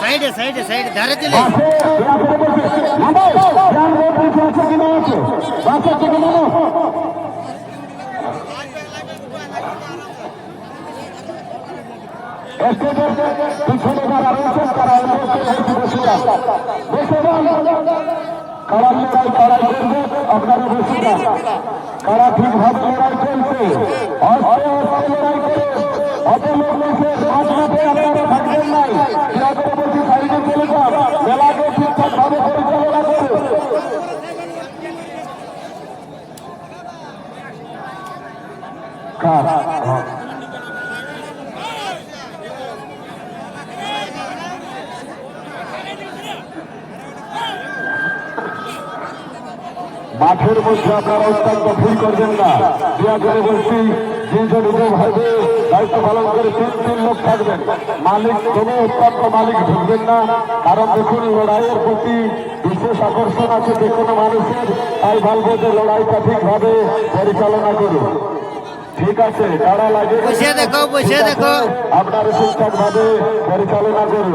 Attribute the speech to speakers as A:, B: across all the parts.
A: সাইডে সাইডে সাইডে ধারে চলে
B: আছে কিনা আছে বাস আছে কিনা নামো স্টেজের পিছনে যারা রয়েছেন তারা অনুরোধ হয়েছে বসে যান বসে যান কারা লড়াই কারাই করবে আপনারা বসে কারা ঠিকভাবে লড়াই চলছে অস্ত্রে লড়াই করে অত লোক থাকবেন নাই ঠিকঠাক ভাবে মাঠের মধ্যে আপনারা অত্যন্ত ভুল করবেন না। দয়া করে বলছি তিনজন ভাবে দায়িত্ব পালন করে তিন তিন লোক থাকবেন। মালিক কোনো অত্যন্ত মালিক ঢুকবেন না। কারণ দেখুন লড়াইয়ের প্রতি বিশেষ আকর্ষণ আছে যে কোনো মানুষের। তাই বলব যে লড়াইটা ঠিকভাবে পরিচালনা করুন। ঠিক আছে কারা লাগে। আপনারা ঠিকঠাক ভাবে পরিচালনা করুন।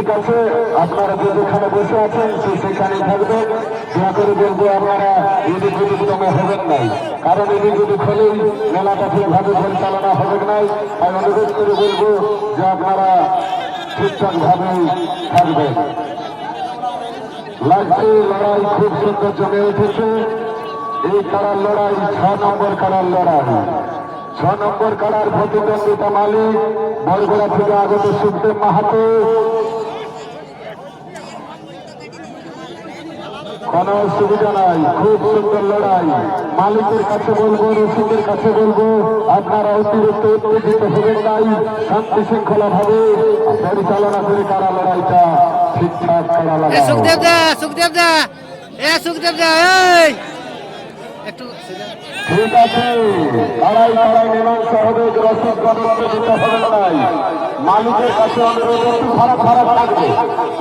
B: ঠিক আছে, আপনারা যে যেখানে বসে আছেন সে সেখানেই থাকবেন। দয়া করে বলব, আপনারা এদিক ওদিক দমে হবেন নাই। কারণ এদিক ওদিক হলেই মেলাটা ঠিকভাবে পরিচালনা হবে নাই, তাই অনুরোধ করে বলব যে আপনারা ঠিকঠাক ভাবেই থাকবেন। লাগছে লড়াই খুব সুন্দর জমে উঠেছে। এই কারার লড়াই, ছ নম্বর কারার লড়াই। ছ নম্বর কারার প্রতিদ্বন্দ্বিতা মালিক, বরগোড়া থেকে আগত সুখদেব মাহাতো। কোনো অসুবিধা নাই। খুব সুন্দর লড়াই। মালিকের কাছে বলব রসিকের কাছে বলব আপনারা অতিরিক্ত উত্তেজিত হবেন নাই। শান্তি শৃঙ্খলা ভাবে পরিচালনা করে কারা লড়াইটা ঠিকঠাক করা লাগা
A: সুখদেব দা সুখদেব দা এ সুখদেব দা এই। একটু
B: ঠিক আছে। লড়াই লড়াই মীমাংসা হবে রসিক গণনাতে দিতে হবে নাই। মালিকের কাছে অনুরোধ একটু ফারাক ফারাক থাকবে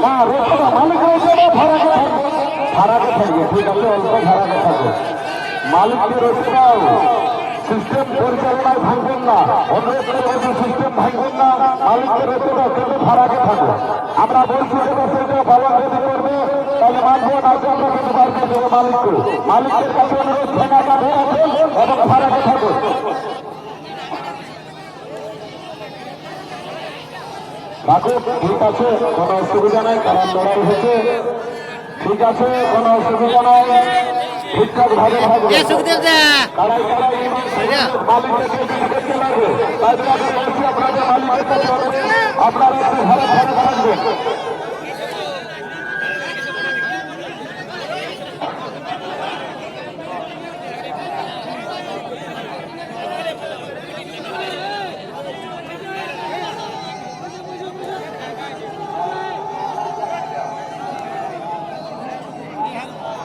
B: না রোজ না মালিক রয়েছে না ফারাকে থাকবে ফারাকে থাকবে, ঠিক আছে? অল্প ফারাকে থাকবে। মালিককে দাও সিস্টেম পরিচালনায় ভাঙবেন না। অনুরোধ সিস্টেম ভাঙবেন না। মালিককে রয়েছে দাও কিন্তু ফারাকে থাকবে। আমরা বলছি যে যে পালন যদি করবে, তাহলে মানবো না আমরা কিন্তু বার করে মালিককে। মালিকের কাছে অনুরোধ ঠেকাটা ধরে রাখবেন এবং ফারাকে থাকবে। রাখুন ঠিক আছে, কোনো অসুবিধা নাই কারণ লড়াই হচ্ছে। ঠিক আছে কোনো অসুবিধা নাই। ঠিকঠাক ভাবে থাকবে
A: সুখদেব দা।
B: কারাই কারাই মালিককে দেখতে লাগে তাই জন্য আপনাদের মালিকের আপনারা একটু ভালো ভালো থাকবেন।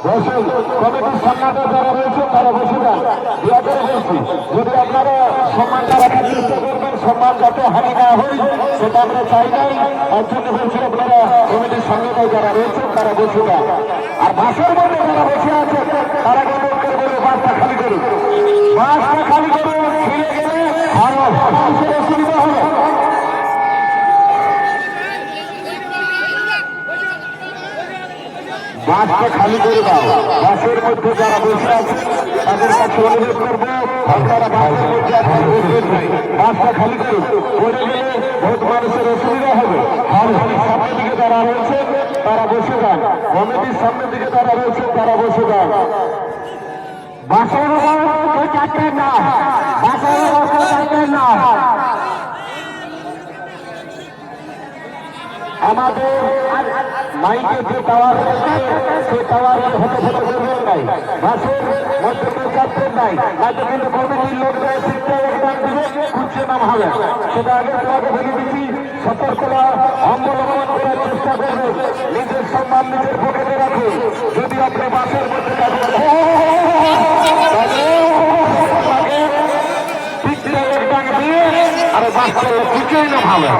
B: বসে কমিটির সম্মানটা যারা রয়েছে তারা বসে যান। দয়া করে বলছি যদি আপনারা সম্মানটা রাখার চেষ্টা করবেন, সম্মান যাতে হানি না হই সেটা আমরা চাই নাই। আর জন্য বলছি, আপনারা কমিটির সঙ্গে যারা রয়েছে তারা বসে যান। আর বাসের মধ্যে যারা বসে আছে তারা অনুরোধ বলে বাসটা খালি করুন। বাসটা খালি করুন ছিঁড়ে গেলে আরও মানুষের অসুবিধা হবে বাসটা খালি করে দাও। বাসের মধ্যে যারা বসে আছে, তাদের কাছে অনুরোধ করব, আপনারা বাসের মধ্যে বাসটা খালি করুন। পড়ে গেলে বহুত মানুষের অসুবিধা হবে। আর সামনের দিকে যারা রয়েছে, তারা বসে যান। কমিটির সামনের দিকে তারা রয়েছে, তারা বসে যান। বাসের উপর না। বাসের উপর না। আমাদের মাইকে যে টাওয়ার রয়েছে সেই টাওয়ারের হতে হতে বেরোবেন নাই। বাসের মধ্যে চাপবেন নাই। হয়তো কিন্তু কমিটির লোকদের শিখতে একদম দিবে খুঁজছে নাম হবে। সেটা আগে তোমাকে বলে দিচ্ছি সতর্কতা অবলম্বন করার চেষ্টা করবে। নিজের সম্মান নিজের পকেটে রাখে যদি আপনি বাসের মধ্যে দিয়ে আর বাস খুঁজেই না ভালো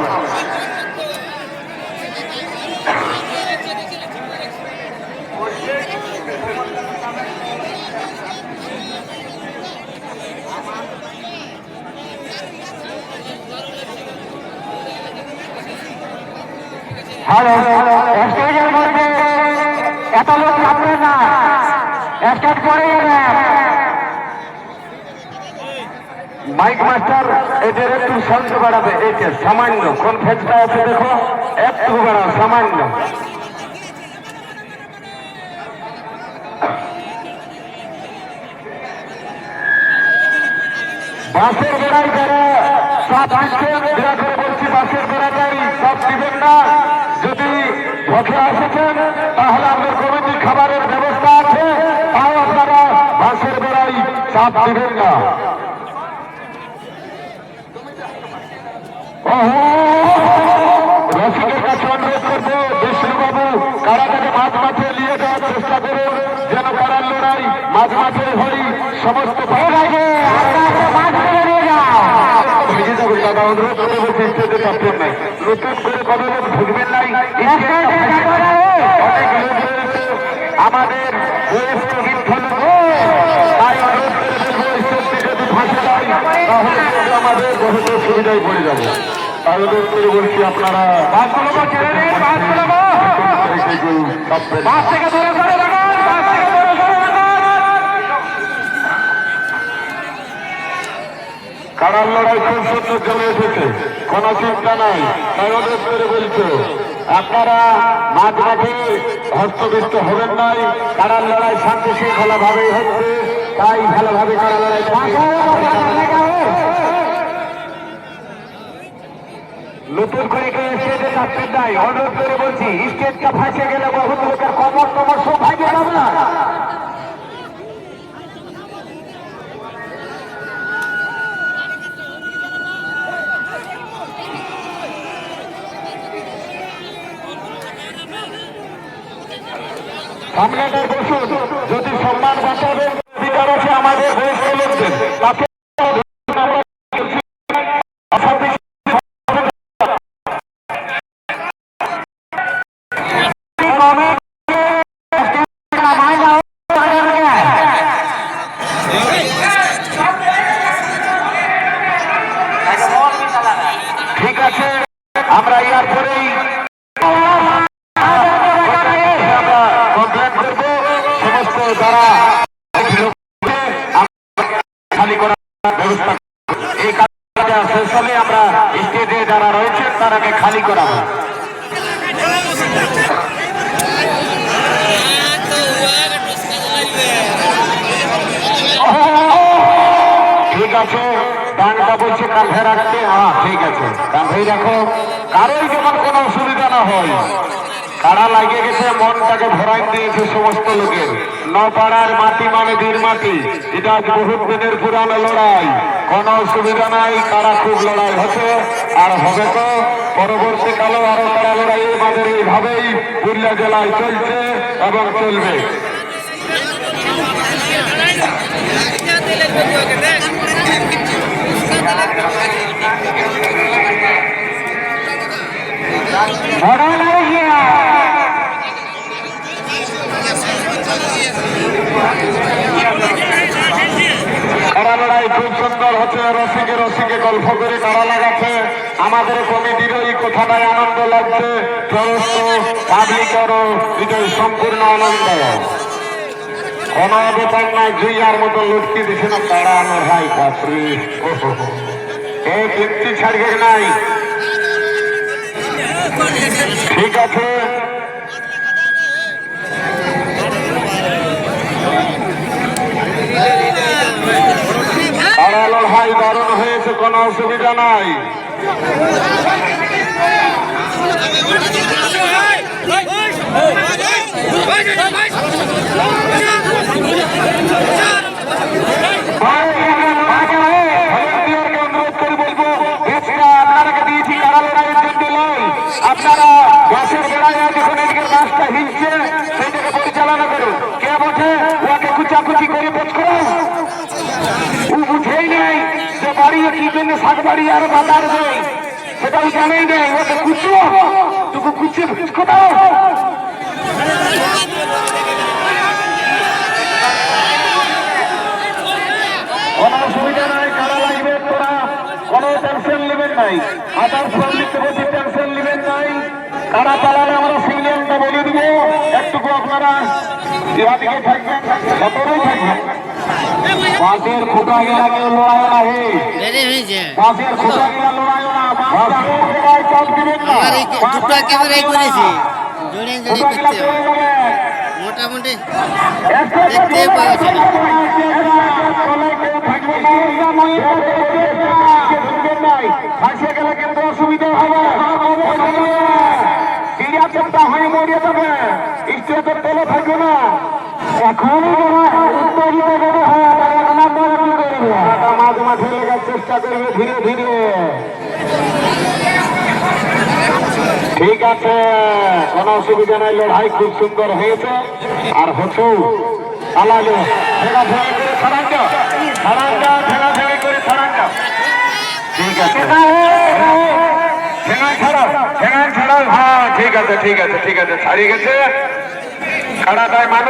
B: হ্যালো স্টেজের মধ্যে এত লোক থাকবে না। স্টেজ করে মাইক মাস্টার এদের একটু শান্ত বাড়াবে যে সামান্য, কোন ফেজটা আছে দেখো? একটু বাড়াও, সামান্য। বাসের বেড়াই যারা সব আসছে দয়া করে বলছি, বাসের বেড়াটাই পথে আসেছেন তাহলে আমাদের কমিটি খাবারের ব্যবস্থা আছে। তাও আপনারা বাসের বেড়াই চাপ দিবেন না। রসিকের কাছে মাঝ মাঠে নিয়ে যাওয়ার চেষ্টা করুন, যেন কারার লড়াই মাঝ মাঠে হই, সমস্ত স্টেজে নাই নতুন করে কবে লোক ঢুকবেন নাই আমাদের আমাদের সুবিধায় পড়ে যাবে বলছি আপনারা বাস থেকে দূরে সরে রাখুন বাস থেকে দূরে সরে রাখুন কারার লড়াই খুব সুন্দর জমে এসেছে? কোনো চিন্তা নাই। তাই করে বলছো, আপনারা মাঝ মাঠে হস্তবিষ্ট হবেন নাই, কারার লড়াই শান্তি শৃঙ্খলা ভাবেই হচ্ছে, তাই ভালোভাবে কারার লড়াই নতুন করে কেউ স্টেজে থাকতেন নাই অনুরোধ করে বলছি, স্টেজটা ফাঁসে গেলে বহুত লোকের কমর টমর সব ভাগে না। সামনেটার বসুন যদি সম্মান বাঁচাবেন অধিকার আছে আমাদের বয়স্ক লোকদের এই কাজটা শেষ হলে আমরা স্টেজে যারা রয়েছেন তারাকে খালি করাবো ঠিক আছে ডানটা বলছে কাঁধে রাখতে হ্যাঁ ঠিক আছে কাঁধেই রাখো কারোই যেমন কোনো অসুবিধা না হয় কারা। লাগে গেছে মনটাকে ভরাই দিয়েছে সমস্ত লোকের নপাড়ার মাটি মানে বীর মাটি এটা বহুত দিনের পুরানো লড়াই কোনো অসুবিধা নাই কারা খুব লড়াই হচ্ছে আর হবে তো পরবর্তীকালেও আরও কারা লড়াই আমাদের এইভাবেই পুরুলিয়া জেলায় চলছে এবং চলবে বড় লাগিয়া কারা লড়াই খুব সুন্দর হচ্ছে রসিকে রসিকে গল্প করে কারা লাগাচ্ছে। আমাদের কমিটির ওই কথাটাই আনন্দ লাগছে। পাবলিকেরও হৃদয় সম্পূর্ণ আনন্দ। কোনো ব্যাপার নাই জুইয়ার মতো লটকি দিছে না দাঁড়ানো ভাই, বাপরে। ওহো এই কীর্তি ছাড়বে নাই। ঠিক আছে। হয় বারণ হয়েছে কোনো অসুবিধা নাই Hey! যে জন্য শাক বাড়ি আর বাজার দেয় সেটাও জানেই নেই। ওকে কুচো তোকে কুচিয়ে ভুজ কোথাও নাই, কারা লাগবে তোরা? কোনো টেনশন নেবেন নাই। আদার প্রতি টেনশন নেবেন নাই। কারা পালালে আমরা সিগন্যালটা বলে দিব। একটুকু আপনারা থাকবেন থাকবেন। বাসের খুঁটা গেলা কেউ লড়াই না হে বাসের খুঁটা গেলা লড়াই না
A: দুটো ক্যামেরাই করেছি জড়িয়ে জড়িয়ে করতে মোটামুটি
B: দেখতে
A: পাওয়া
B: অসুবিধা হবে চিড়িয়াখানটা হয়ে মরিয়ে যাবে স্টেজের তেলে থাকবে না এখনই ঠিক আছে কোনো অসুবিধা নাই লড়াই খুব সুন্দর হয়েছে আর করে ছাড়াঙ্গা ঠিক আছে হ্যাঁ ঠিক আছে ঠিক আছে ঠিক আছে ছাড়িয়ে গেছে ছাড়াটাই মানুষ